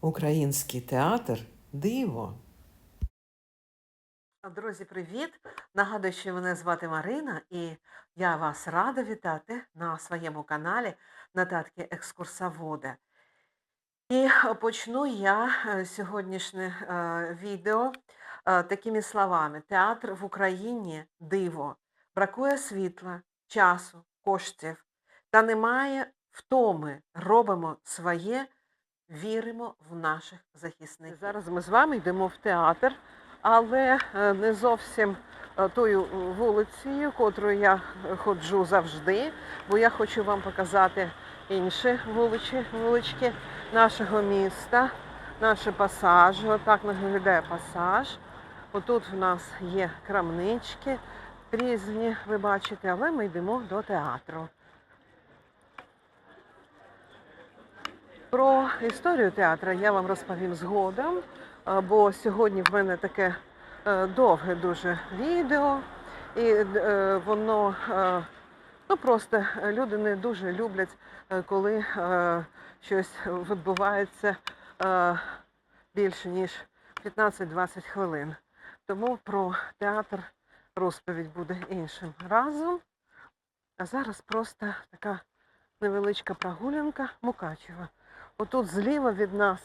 Український театр диво. Друзі, привіт! Нагадую, що мене звати Марина, і я вас рада вітати на своєму каналі Нотатки екскурсовода. І почну я е, сьогоднішнє е, відео е, такими словами: театр в Україні диво, бракує світла, часу, коштів, та немає втоми. Робимо своє, віримо в наших захисників. Зараз ми з вами йдемо в театр але е, не зовсім е, тою вулицею, котрою я ходжу завжди, бо я хочу вам показати інші вуличі, вулички нашого міста, наші пасажі. Отак виглядає пасаж. Отут в нас є крамнички різні, ви бачите, але ми йдемо до театру. Про історію театру я вам розповім згодом, бо сьогодні в мене таке е, довге дуже відео, і е, воно е, ну просто люди не дуже люблять, коли щось відбувається більше ніж 15-20 хвилин. Тому про театр розповідь буде іншим разом. А зараз просто така невеличка прогулянка Мукачева. Отут зліва від нас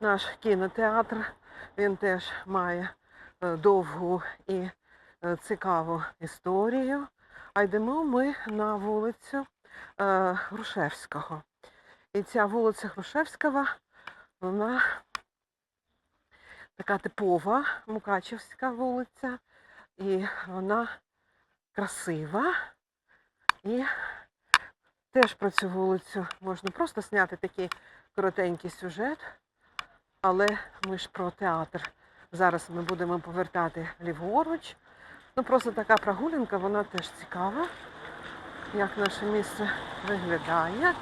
наш кінотеатр. Він теж має е, довгу і е, цікаву історію. А йдемо ми на вулицю е, Грушевського. І ця вулиця Грушевського, вона така типова Мукачевська вулиця. І вона красива. І теж про цю вулицю можна просто зняти такий коротенький сюжет, але ми ж про театр. Зараз ми будемо повертати ліворуч. Ну просто така прогулянка, вона теж цікава, як наше місце виглядає.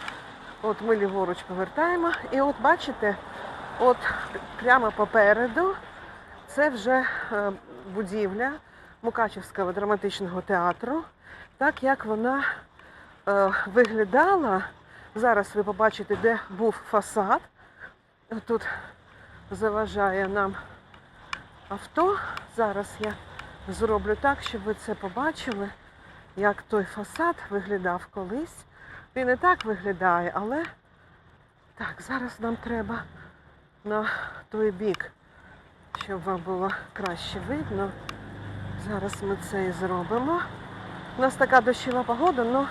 От ми ліворуч повертаємо. І от бачите, от прямо попереду це вже е, будівля Мукачевського драматичного театру, так як вона е, виглядала. Зараз ви побачите, де був фасад. Тут заважає нам авто. Зараз я зроблю так, щоб ви це побачили, як той фасад виглядав колись. Він і так виглядає, але так, зараз нам треба на той бік, щоб вам було краще видно. Зараз ми це і зробимо. У нас така дощова погода, але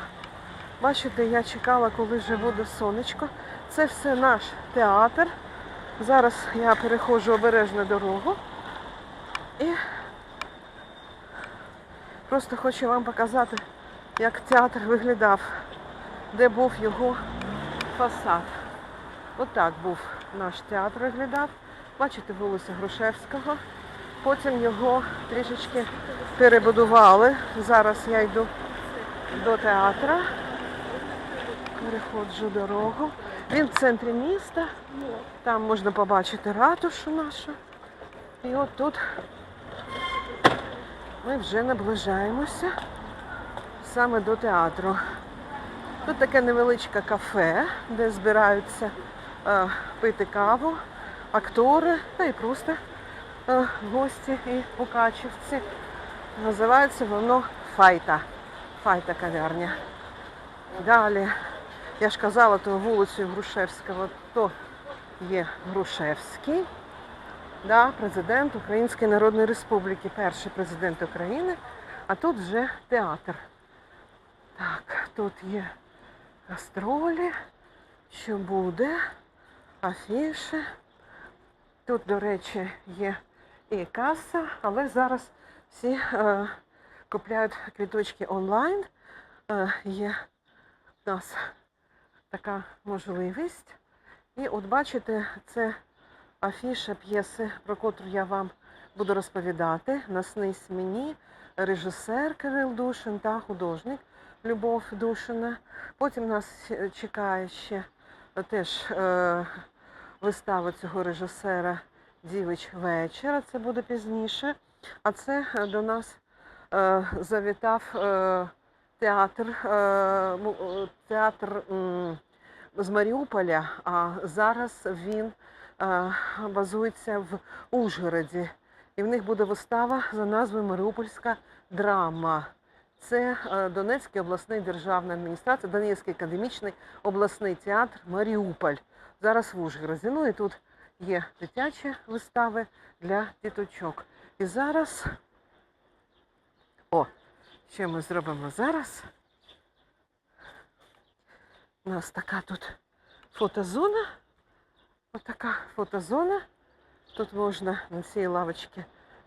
бачите, я чекала, коли вже буде сонечко. Це все наш театр. Зараз я переходжу обережно дорогу і просто хочу вам показати, як театр виглядав, де був його фасад. Отак був наш театр виглядав. Бачите, вулиця Грушевського. Потім його трішечки перебудували. Зараз я йду до театра. Переходжу дорогу. Він в центрі міста. Там можна побачити ратушу нашу. І от тут ми вже наближаємося саме до театру. Тут таке невеличке кафе, де збираються е, пити каву, актори та і просто е, гості і покачівці. Називається воно Файта. Файта кав'ярня. Далі, я ж казала, то вулицею Грушевського, то є Грушевський, да, президент Української Народної Республіки, перший президент України, а тут вже театр. Так, тут є гастролі, що буде, афіші. Тут, до речі, є і каса, але зараз всі е, купляють квіточки онлайн. Е, є в нас така можливість. І от бачите, це афіша п'єси, про котру я вам буду розповідати. Наснись мені, режисер Кирил Душин та художник Любов Душина. Потім нас чекає ще теж е, вистава цього режисера Дівич вечора. Це буде пізніше. А це до нас е, завітав е, театр, е, му- е, театр з Маріуполя, а зараз він е, базується в Ужгороді. І в них буде вистава за назвою Маріупольська драма. Це Донецький обласний державний адміністрація, Донецький академічний обласний театр Маріуполь. Зараз в Ужгороді. Ну і тут є дитячі вистави для діточок. І зараз. О, що ми зробимо зараз? У нас така тут фотозона. Отака фотозона. Тут можна на цій лавочці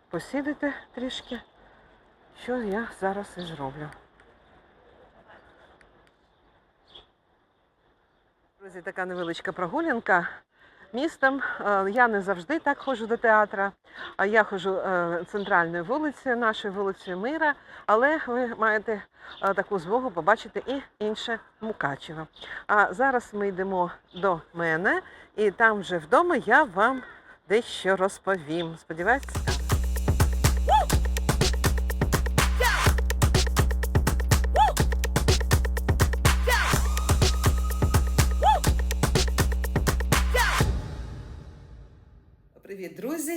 посідати трішки, що я зараз і зроблю. Друзі, така невеличка прогулянка містом. Е, Я не завжди так ходжу до театра, я ходжу е, центральною вулицею, нашою вулицею Мира, але ви маєте е, таку змогу побачити і інше Мукачево. А зараз ми йдемо до мене, і там вже вдома я вам дещо розповім. Сподіваюся,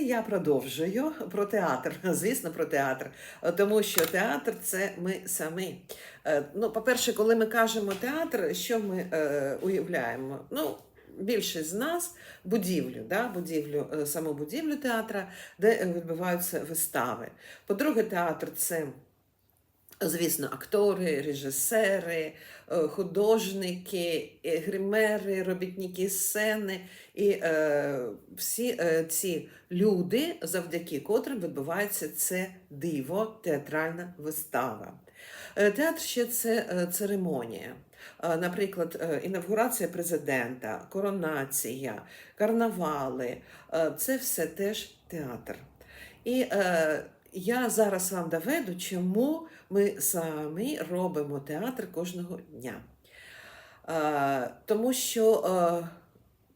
Я продовжую про театр. Звісно, про театр. Тому що театр це ми самі. Е, Ну, по-перше, коли ми кажемо театр, що ми е, уявляємо? Ну, більшість з нас будівлю, да? будівлю, е, саму будівлю театра, де відбуваються вистави. По-друге, театр це. Звісно, актори, режисери, е, художники, гримери, робітники сцени і е, всі е, ці люди, завдяки котрим відбувається це диво, театральна вистава. Е, Театр ще це е, церемонія. Наприклад, інавгурація президента, коронація, карнавали це все теж театр. І я зараз вам доведу, чому ми самі робимо театр кожного дня. Тому що е,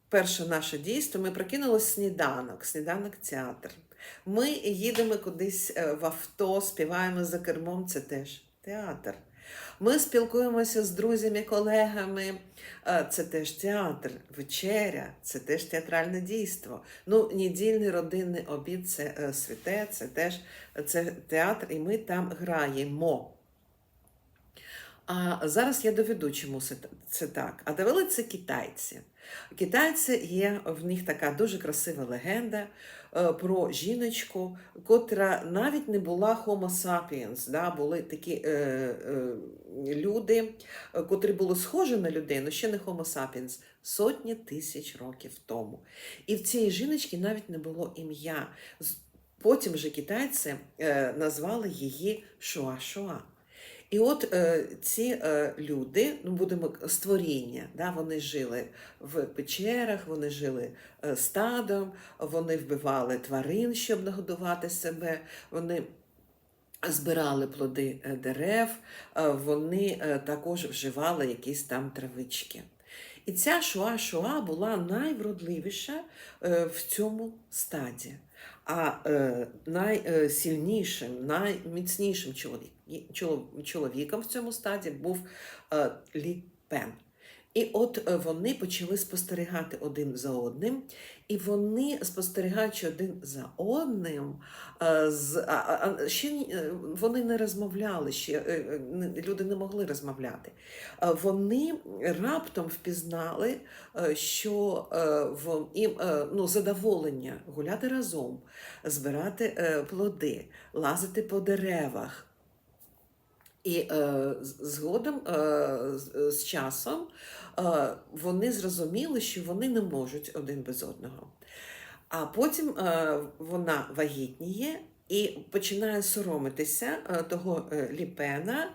перше наше дійство, ми прокинули сніданок, сніданок театр. Ми їдемо кудись е, в авто, співаємо за кермом, це теж театр. Ми спілкуємося з друзями, колегами, е, це теж театр, вечеря, це теж театральне дійство. Ну, недільний родинний обід це е, святе, це теж це театр, і ми там граємо. А зараз я доведу, чому це, так. А довели це китайці. Китайці є в них така дуже красива легенда е, про жіночку, котра навіть не була Homo sapiens, да, були такі е, е, люди, котрі були схожі на людей, але ще не Homo sapiens, сотні тисяч років тому. І в цієї жіночки навіть не було ім'я. Потім же китайці е, назвали її Шуа-Шуа. І от е, ці е, люди, ну будемо створіння, да, вони жили в печерах, вони жили е, стадом, вони вбивали тварин, щоб нагодувати себе. Вони збирали плоди е, дерев, е, вони е, також вживали якісь там травички. І ця шуа-шуа була найвродливіша в цьому стаді. А е, найсильнішим, найміцнішим чоловік, чоловіком в цьому стаді був е, Лі Пен. І от е, вони почали спостерігати один за одним, і вони, спостерігаючи один за одним, е, з, ще е, вони не розмовляли, ще люди не могли розмовляти. Вони раптом впізнали, що їм ну, задоволення гуляти разом, збирати плоди, лазити по деревах. І е, згодом, е, з, часом, е, вони зрозуміли, що вони не можуть один без одного. А потім е, вона вагітніє і починає соромитися е, того е, ліпена,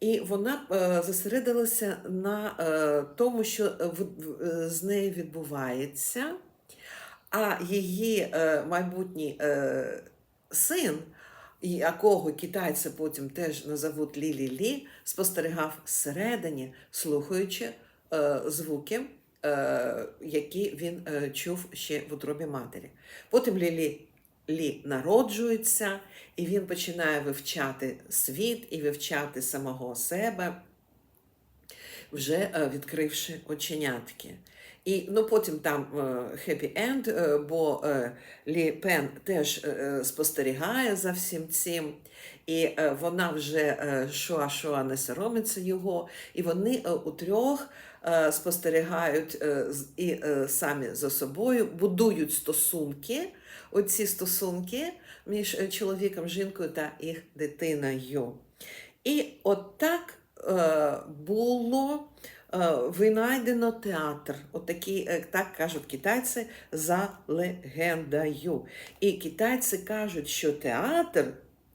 і вона е, зосередилася на е, тому, що е, з нею відбувається, а її майбутній син, якого китайці потім теж назовуть Лі-Лі-Лі, спостерігав зсередині, слухаючи е, звуки, е, які він е, чув ще в утробі матері. Потім Лі-Лі народжується, і він починає вивчати світ і вивчати самого себе, вже е, відкривши оченятки. І ну, потім там хеппі енд, бо е, Лі Пен теж е, спостерігає за всім цим. І е, вона вже е, шоа шоа не соромиться його, і вони е, утрьох е, спостерігають е, і е, самі за собою, будують стосунки, оці стосунки між е, чоловіком, жінкою та їх дитиною. І от так е, було е, винайдено театр. От такі, е, так кажуть китайці, за легендою. І китайці кажуть, що театр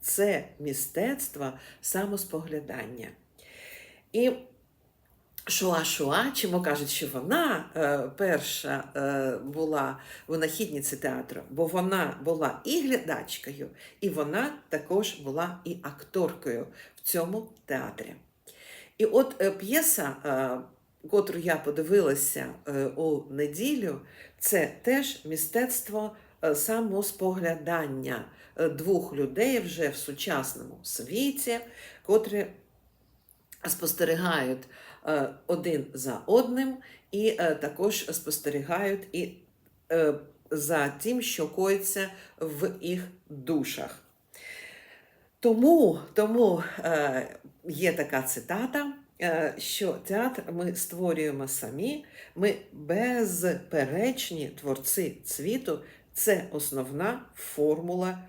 це мистецтво самоспоглядання. І Шуа Шуа, чому кажуть, що вона е, перша е, була винахідниця театру, бо вона була і глядачкою, і вона також була і акторкою в цьому театрі. І от е, п'єса, е, котру я подивилася е, у неділю, це теж мистецтво самоспоглядання двох людей вже в сучасному світі, котрі спостерігають один за одним, і також спостерігають і за тим, що коїться в їх душах. Тому, тому е, є така цитата, е, що театр ми створюємо самі, ми безперечні творці світу, це основна формула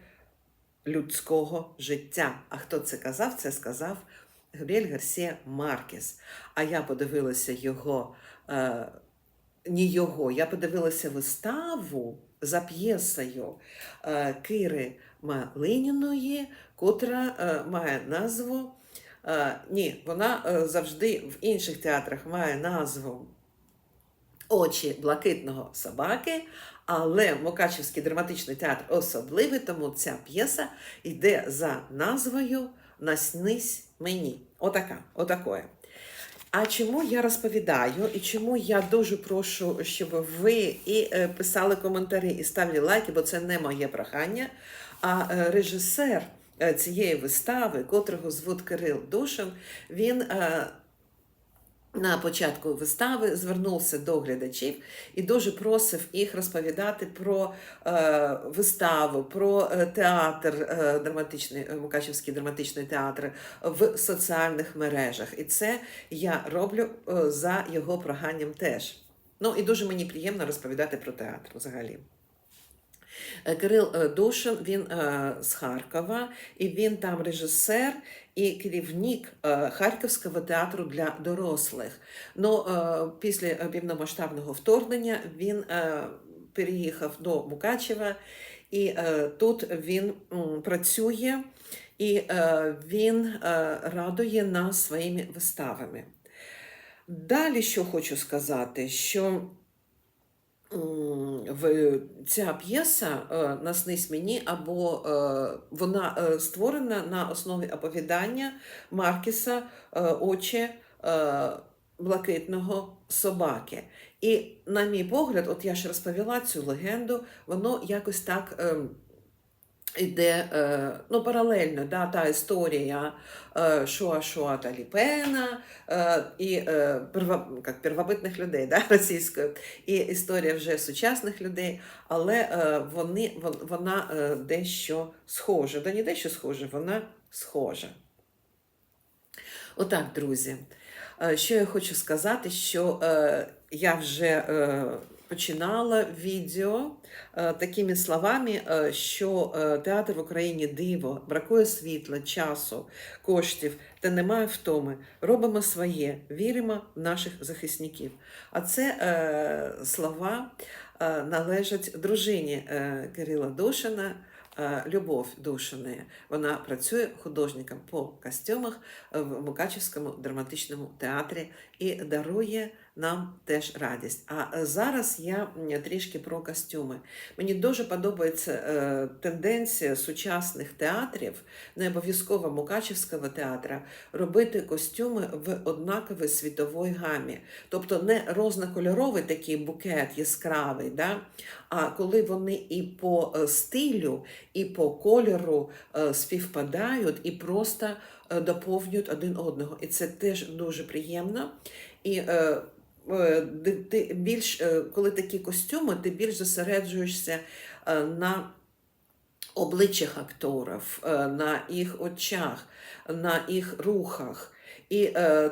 людського життя. А хто це казав? Це сказав Габріель Гарсія Маркес. А я подивилася його, е, не його, я подивилася виставу за п'єсою е, Кири Малиніної, котра е, має назву. Е, ні, вона е, завжди в інших театрах має назву Очі блакитного собаки, але Мукачівський драматичний театр особливий, тому ця п'єса йде за назвою Наснись мені. Отака, отакое. А чому я розповідаю, і чому я дуже прошу, щоб ви і писали коментарі, і ставили лайки, бо це не моє прохання. А режисер цієї вистави, котрого звуть Кирил Душин, він е, на початку вистави звернувся до глядачів і дуже просив їх розповідати про е, виставу, про е, театр, е, драматичний, е, Мукачівський драматичний театр в соціальних мережах. І це я роблю е, за його проханням теж. Ну і дуже мені приємно розповідати про театр взагалі. Е, Кирил е, Душин, він е, з Харкова, і він там режисер і керівник Харківського театру для дорослих. Ну, після повномасштабного вторгнення він переїхав до Мукачева, і тут він працює і він радує нас своїми виставами. Далі, що хочу сказати, що ця п'єса е, Наснись мені, або е, вона е, створена на основі оповідання Маркіса Очі блакитного собаки. І, на мій погляд, от я ж розповіла цю легенду, воно якось так. Е, Іде е, ну, паралельно да, та історія е, Шуа Шуа та Ліпена е, і як, первобитних людей да, російською, і історія вже сучасних людей, але вони, вона дещо схожа. Да не дещо схожа, вона схожа. Отак, друзі. Що я хочу сказати, що я вже починала відео е, такими словами, е, що е, театр в Україні диво, бракує світла, часу, коштів та немає втоми. Робимо своє, віримо в наших захисників. А це слова належать дружині Кирила Душина. Любов Душини. Вона працює художником по костюмах в Мукачівському драматичному театрі і дарує нам теж радість. А зараз я трішки про костюми. Мені дуже подобається е, тенденція сучасних театрів, не обов'язково Мукачівського театра, робити костюми в однаковій світовій гамі. Тобто не рознокольоровий такий букет яскравий, да? а коли вони і по е, стилю, і по кольору е, співпадають і просто е, доповнюють один одного. І це теж дуже приємно. І е, е, ти більш, е, коли такі костюми, ти більш зосереджуєшся е, на обличчях акторів, е, на їх очах, на їх рухах. І е,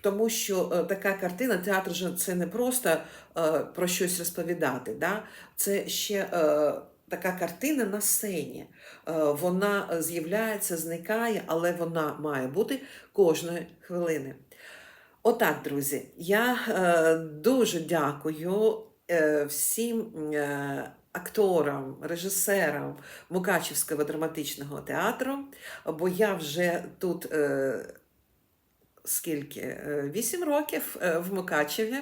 тому що е, така картина, театр же це не просто е, про щось розповідати, да? це ще е, така картина на сцені. Е, вона з'являється, зникає, але вона має бути кожної хвилини. Отак, друзі, я е, дуже дякую е, всім е, акторам, режисерам Мукачівського драматичного театру, бо я вже тут е, скільки? Е, Вісім років е, в Мукачеві.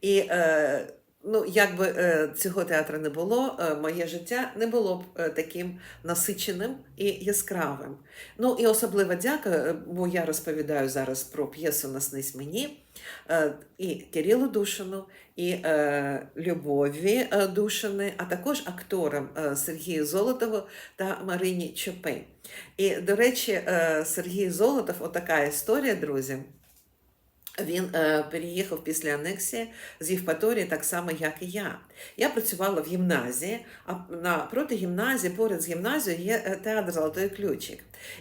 І е, ну, якби е, цього театру не було, е, моє життя не було б е, таким насиченим і яскравим. Ну і особлива дяка, е, бо я розповідаю зараз про п'єсу Наснись мені і Кирилу Душину, і Любові Душини, а також акторам Сергію Золотову та Марині Чопей. І, до речі, Сергій Золотов, отака історія, друзі. Він е, переїхав після анексії з Євпаторії, так само, як і я. Я працювала в гімназії, а напроти гімназії, поряд з гімназією є е, театр Золотий ключик.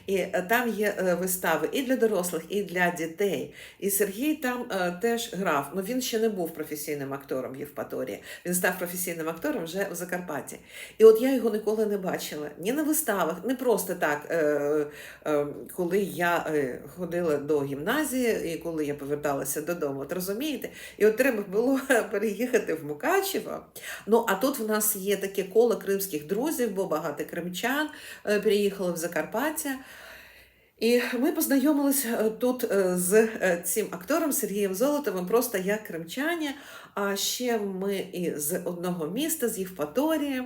І е, там є е, вистави і для дорослих, і для дітей. І Сергій там е, теж грав. Ну він ще не був професійним актором в Євпаторії. Він став професійним актором вже в Закарпатті. І от я його ніколи не бачила ні на виставах, не просто так, е, е, коли я е, ходила до гімназії і коли я поверталася додому. От розумієте? І от треба було переїхати в Мукачево. Ну а тут в нас є таке коло кримських друзів, бо багато кримчан е, переїхали в Закарпаття. І ми познайомилися е, тут е, з цим актором Сергієм Золотовим, просто як кримчані. А ще ми і з одного міста, з Євпаторії.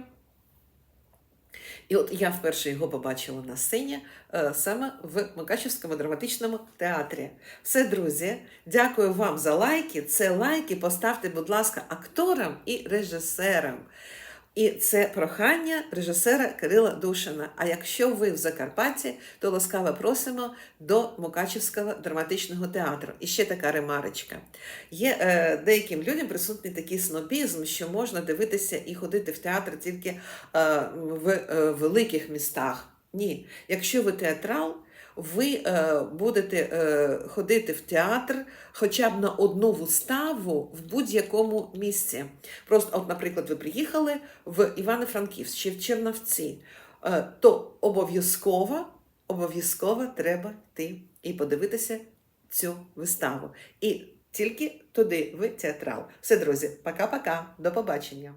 І от я вперше його побачила на сцені е, саме в Мукачівському драматичному театрі. Все, друзі, дякую вам за лайки. Це лайки поставте, будь ласка, акторам і режисерам. І це прохання режисера Кирила Душина. А якщо ви в Закарпатті, то ласкаво просимо до Мукачівського драматичного театру. І ще така ремарочка. Є е, деяким людям присутній такий снобізм, що можна дивитися і ходити в театр тільки е, в е, великих містах. Ні, якщо ви театрал, ви е, будете е, ходити в театр хоча б на одну виставу в будь-якому місці. Просто, от, наприклад, ви приїхали в Івано-Франківськ чи в Черновці, е, то обов'язково, обов'язково треба йти і подивитися цю виставу. І тільки туди ви театрал. Все, друзі, пока-пока, до побачення.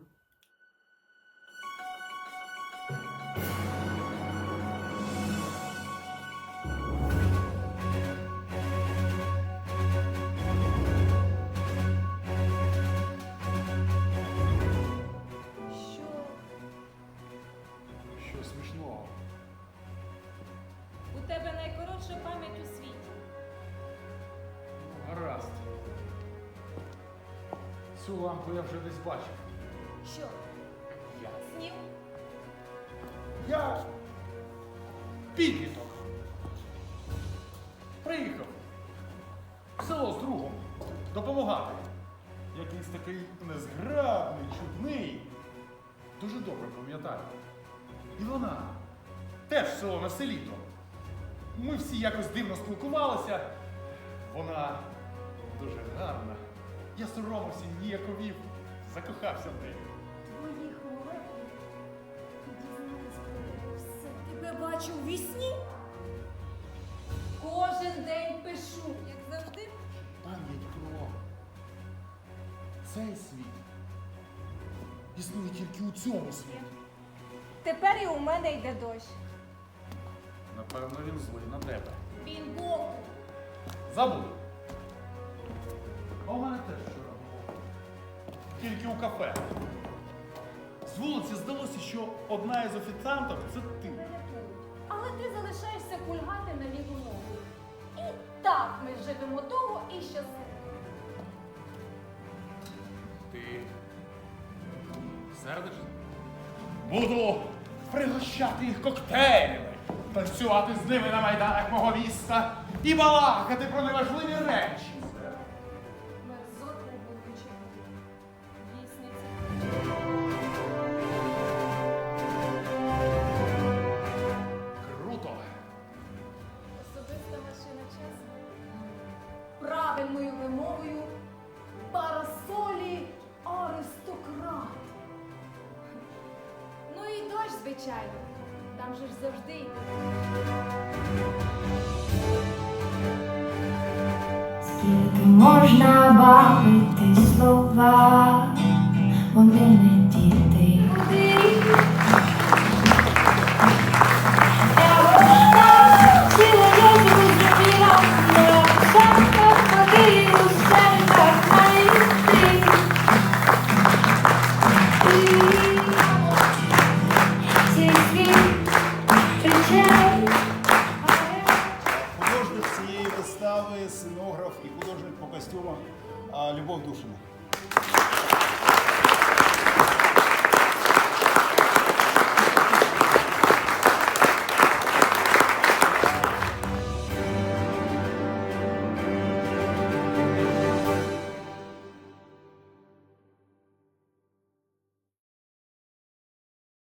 Лампу я вже десь бачив. Що? Я. Снів? Я підліток. Приїхав в село з другом допомагати. Якийсь такий незграбний, чудний. Дуже добре пам'ятаю. І вона теж в село на селіто. Ми всі якось дивно спілкувалися. Вона дуже гарна. Я соромився, ніяковів, закохався в неї. Твої хвороби дізнались про все. Тебе бачу у вісні? Кожен день пишу, як завжди. Пам'ять про цей світ існує тільки у цьому світі. Тепер і у мене йде дощ. Напевно, він злий на тебе. Він Бог. Забув. А у мене теж вчора було. Тільки у кафе. З вулиці здалося, що одна із офіціанток це ти. Але ти залишаєшся кульгати на ліву ногу. І так ми живемо довго і щасливо. Ти сердишся? Буду пригощати їх коктейлями, танцювати з ними на майданах мого міста і балакати про неважливі речі. Можна бавити слова, вони не